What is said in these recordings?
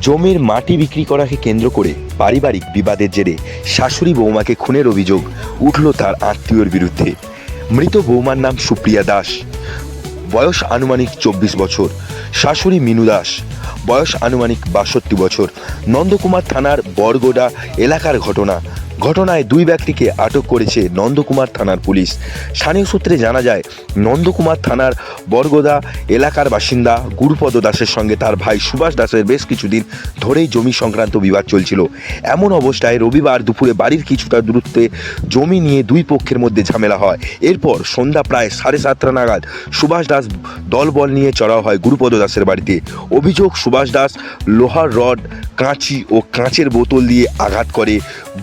জমির মাটি বিক্রি করাকে কেন্দ্র করে পারিবারিক বিবাদের জেরে শাশুড়ি বৌমাকে খুনের অভিযোগ উঠল তার আত্মীয়র বিরুদ্ধে। মৃত বৌমার নাম সুপ্রিয়া দাস। বয়স আনুমানিক চব্বিশ বছর। শাশুড়ি মিনু দাস। বয়স আনুমানিক বাষট্টি বছর। নন্দকুমার থানার বরগোডা এলাকার ঘটনা। ঘটনায় দুই ব্যক্তিকে আটক করেছে নন্দকুমার থানার পুলিশ। স্থানীয় সূত্রে জানা যায়, নন্দকুমার থানার বরগোদা এলাকার বাসিন্দা গুরুপদ দাসের সঙ্গে তার ভাই সুভাষ দাসের বেশ কিছুদিন ধরেই জমি সংক্রান্ত বিবাদ চলছিল। এমন অবস্থায় রবিবার দুপুরে বাড়ির কিছুটা দূরত্বে জমি নিয়ে দুই পক্ষের মধ্যে ঝামেলা হয়। এরপর সন্ধ্যা প্রায় সাড়ে সাতটা নাগাদ সুভাষ দাস দলবল নিয়ে চড়াও হয় গুরুপদ দাসের বাড়িতে। অভিযোগ, সুভাষ দাস লোহার রড, কাঁচি ও কাঁচের বোতল দিয়ে আঘাত করে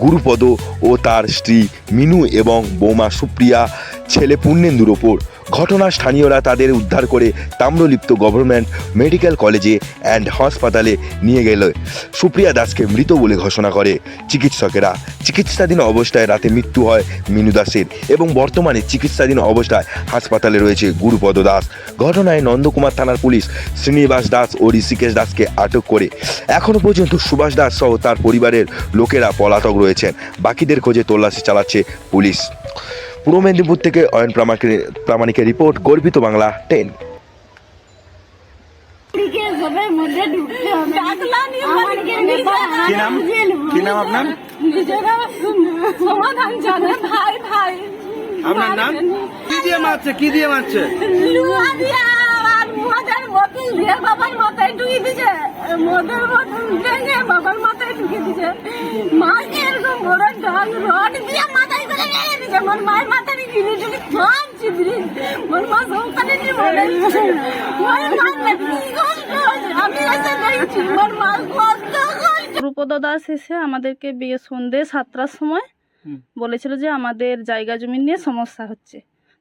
গুরুপদ ও তার স্ত্রী মিনু এবং বৌমা সুপ্রিয়া ছেলে পূর্ণেন্দুর ওপর। ঘটনা স্থানীয়রা তাদের উদ্ধার করে তাম্রলিপ্ত গভর্নমেন্ট মেডিকেল কলেজে অ্যান্ড হাসপাতালে নিয়ে গেল। সুপ্রিয়া দাসকে মৃত বলে ঘোষণা করে চিকিৎসকেরা। চিকিৎসাধীন অবস্থায় রাতে মৃত্যু হয় মিনু দাসের এবং বর্তমানে চিকিৎসাধীন অবস্থায় হাসপাতালে রয়েছে গুরুপদ দাস। ঘটনায় নন্দকুমার থানার পুলিশ শ্রীনিবাস দাস ও ঋষিকেশ দাসকে আটক করে। এখনও পর্যন্ত সুভাষ দাস সহ তার পরিবারের লোকেরা পলাতক রয়েছেন। বাকিদের খোঁজে তল্লাশি চালাচ্ছে পুলিশ। পূর্ব মেদিনীপুর থেকে অয়ন প্রামাণিকের প্রামাণিকের রিপোর্ট গর্বিত বাংলা টেন। দিকে সবের মধ্যে ঢুকতে হবে আমাকে কি নাম? কি নাম আপনার? নিজেরা সমাধান জানে ভাই ভাই আপনার নাম? কি দিয়ে মারছে? কি দিয়ে মারছে? লুয়া দিয়া আর মদের বোতল দিয়ে বাবার মাথায় ঢুকিয়ে দিছে মদের বোতল ভেঙে বাবার মাথায় ঢুকিয়ে দিছে মাকে এরকম বড় ঢাল রড দিয়ে মাথায় করে মেরে দিছে মোর মায়ের মাথায় গিলি ঢুকি সব চিবড়ি মা সংসারে নিয়ে মরে গেছে। মোর মা কি কষ্ট হয়েছে? আমি এসে মা রূপদ দাস এসে আমাদেরকে বিয়ে সন্ধে সাতটার সময় বলেছিল যে আমাদের জায়গা জমি নিয়ে সমস্যা হচ্ছে।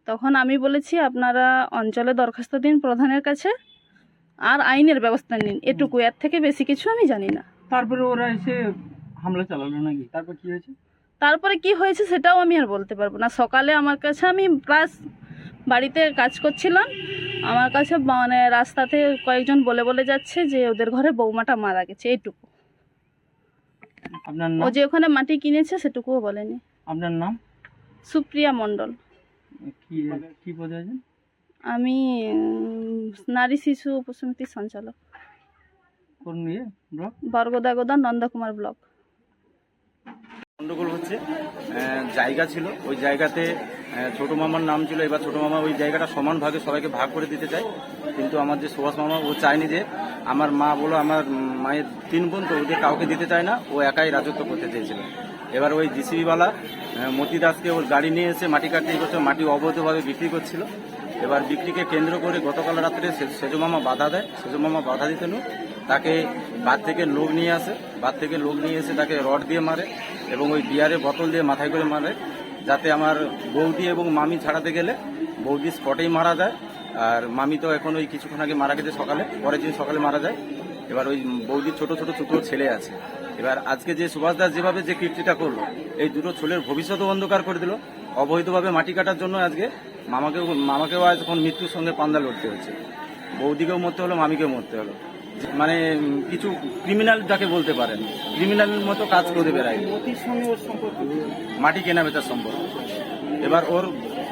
তখন আমি বলেছি আপনারা অঞ্চলে দরখাস্ত দিন প্রধানের কাছে আর আইনের ব্যবস্থা নিন। এটুকু এর থেকে বেশি কিছু আমি জানি না। তারপরে ওরা এসে হামলা চালালো নাকি? তারপর কি হয়েছে? তারপরে কি হয়েছে সেটাও আমি আর বলতে পারব না। সকালে আমার কাছে আমি প্লাস বাড়িতে কাজ করছিলাম। আমার কাছে মানে রাস্তাতে কয়েকজন বলে বলে যাচ্ছে যে ওদের ঘরে বৌমাটা মারা গেছে এইটুকু। ও যে ওখানে মাটি কিনেছে সেটুকুও বলেনি। আপনার নাম? সুপ্রিয়া মণ্ডল। কি কি পদে আছেন আমি নারী শিশু উপসমিতির সঞ্চালক। কোন ইয়ে? ব্লক? বরগোদা গোদা নন্দকুমার ব্লক। গন্ডগোল হচ্ছে। জায়গা ছিল। ওই জায়গাতে ছোট মামার নাম ছিল। এবার ছোট মামা ওই জায়গাটা সমান ভাগে সবাইকে ভাগ করে দিতে চায়। কিন্তু আমার যে সুভাষ মামা, ও চায়নি যে, আমার মা বলো, আমার মায়ের তিন বোন তো, ওদের কাউকে দিতে চায় না। ও একাই রাজত্ব করতে চেয়েছিল। এবার ওই জিসিবিওয়ালা মতি দাসকে ওর গাড়ি নিয়ে এসে মাটি কাটতে করছে মাটি অবৈধভাবে বিক্রি করছিল। এবার বিক্রিকে কেন্দ্র করে গতকাল রাত্রে সে- সেজো মামা বাধা দেয়। সেজো মামা বাধা দিতে নু তাকে বাদ থেকে লোক নিয়ে আসে। বাদ থেকে লোক নিয়ে এসে তাকে রড দিয়ে মারে। এবং ওই বিয়ারে বোতল দিয়ে মাথায় করে মারে, যাতে আমার বৌদি এবং মামি ছাড়াতে গেলে বৌদি স্পটেই মারা যায়। আর মামি তো এখন ওই কিছুক্ষণ আগে মারা গেছে সকালে, পরের দিন সকালে মারা যায়। এবার ওই বৌদির ছোট ছোট ছোট ছেলে আছে। এবার আজকে যে সুভাষ দাস যেভাবে যে কীর্তিটা করল, এই দুটো ছেলের ভবিষ্যৎও অন্ধকার করে দিল। অবৈধভাবে মাটি কাটার জন্য আজকে মামাকেও মামাকেও আজ এখন মৃত্যুর সঙ্গে পান্দা লড়তে হচ্ছে। বৌদিকেও মরতে হলো, মামিকেও মরতে হলো। মানে কিছু ক্রিমিনাল যাকে বলতে পারেন ক্রিমিনাল মতো কাজ করে বেড়ায়। মাটি কেনা বেচার সম্পর্ক। এবার ওর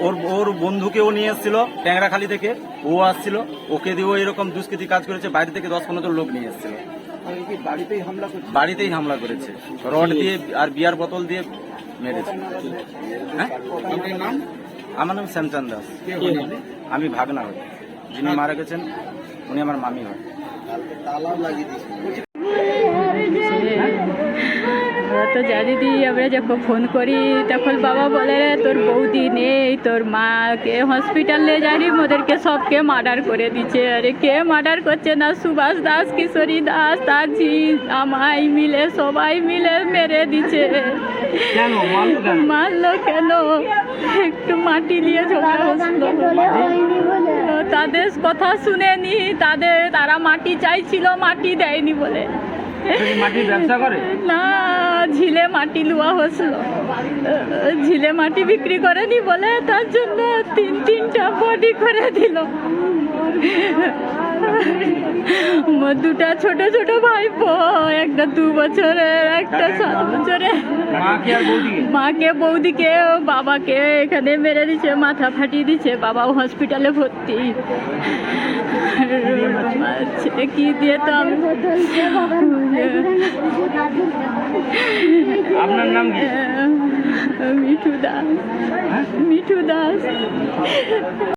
ওর ওর বন্ধুকেও নিয়ে এসেছিল ট্যাংরাখালি থেকে ও আসছিল ওকে দিয়েও এরকম দুষ্কৃতি কাজ করেছে বাইরে থেকে দশ পনেরো লোক নিয়ে এসেছিল। বাড়িতেই হামলা করেছে? বাড়িতেই হামলা করেছে। রড দিয়ে আর বিয়ার বোতল দিয়ে মেরেছে। হ্যাঁ? আমার নাম শ্যামচান্দ দাস। আমি ভাগনা হই। যিনি মারা গেছেন উনি আমার মামি হয়। তো জানি দি আমরা যখন ফোন করি তখন বাবা বলে রে তোর বৌদি নেই তোর মা মাকে হসপিটালে জানি ওদেরকে সবকে মার্ডার করে দিচ্ছে। আরে কে মার্ডার করছে না? সুভাষ দাস কিশোরী দাস তার ঝি আমায় মিলে সবাই মিলে মেরে দিচ্ছে। মারলো কেন? মারলো কেন? একটু মাটি নিয়ে ঝগড়া হচ্ছিল তাদের কথা শুনেনি তাদের তারা মাটি চাইছিল মাটি দেয়নি বলে। মাটির ব্যবসা করে? না ঝিলে মাটি লুয়া হয়েছিল ঝিলে মাটি বিক্রি করেনি বলে তার জন্য তিন তিনটা বডি করে দিল। দুটা ছোট ছোট ভাইপো একটা দু বছরের একটা সাত বছরের। মাকে বৌদিকে বাবাকে এখানে মেরে দিছে মাথা ফাটিয়ে দিছে বাবাও হসপিটালে ভর্তি। আচ্ছা, কি দিয়ে তো আমি আপনার নাম কি? মিঠু দাস। মিঠু দাস।